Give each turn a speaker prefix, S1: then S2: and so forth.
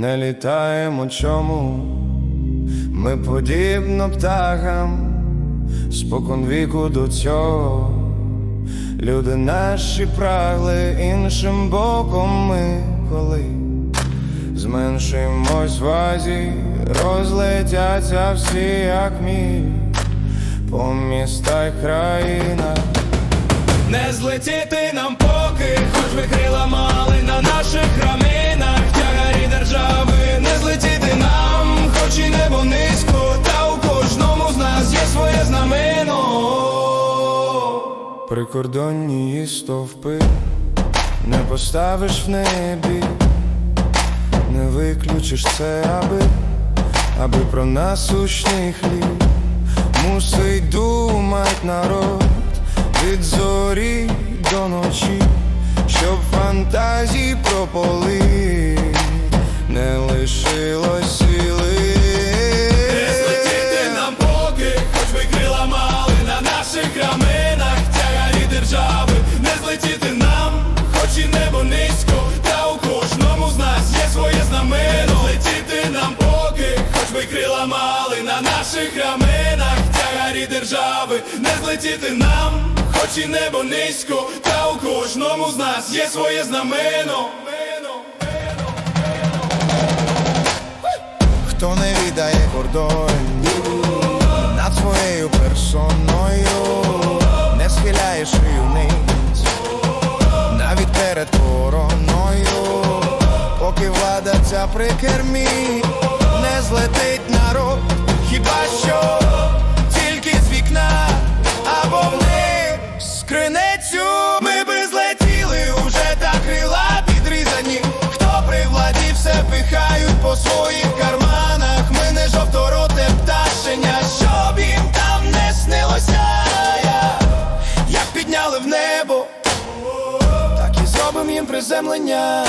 S1: не літаємо чому, ми подібно птахам, спокон віку до цього. Люди наші прагли іншим боком ми коли зменшимось в вазі, розлетяться всі, як мій, по містах країнах.
S2: Не злетіти нам
S1: Прикордонні стовпи не поставиш в небі, не виключиш це, аби, аби про насущний хліб мусить думать народ від зорі до ночі, щоб фантазії прополи
S2: поки, би крила мали на наших раменах. Тягарі держави, не злетіти нам, хоч і небо низько, та у кожному з нас є своє знамено.
S1: Хто не віддає кордонів над своєю персоною, не схиляє шию навіть перед короною, поки влада ця при кермі, злетить народ, хіба що тільки з вікна або вниз з кринецю ми би злетіли уже та крила підрізані. Хто при владі все пихають по своїх карманах. Ми не жовтороте пташеня, щоб їм там не снилося. Як підняли в небо, так і зробим їм приземлення.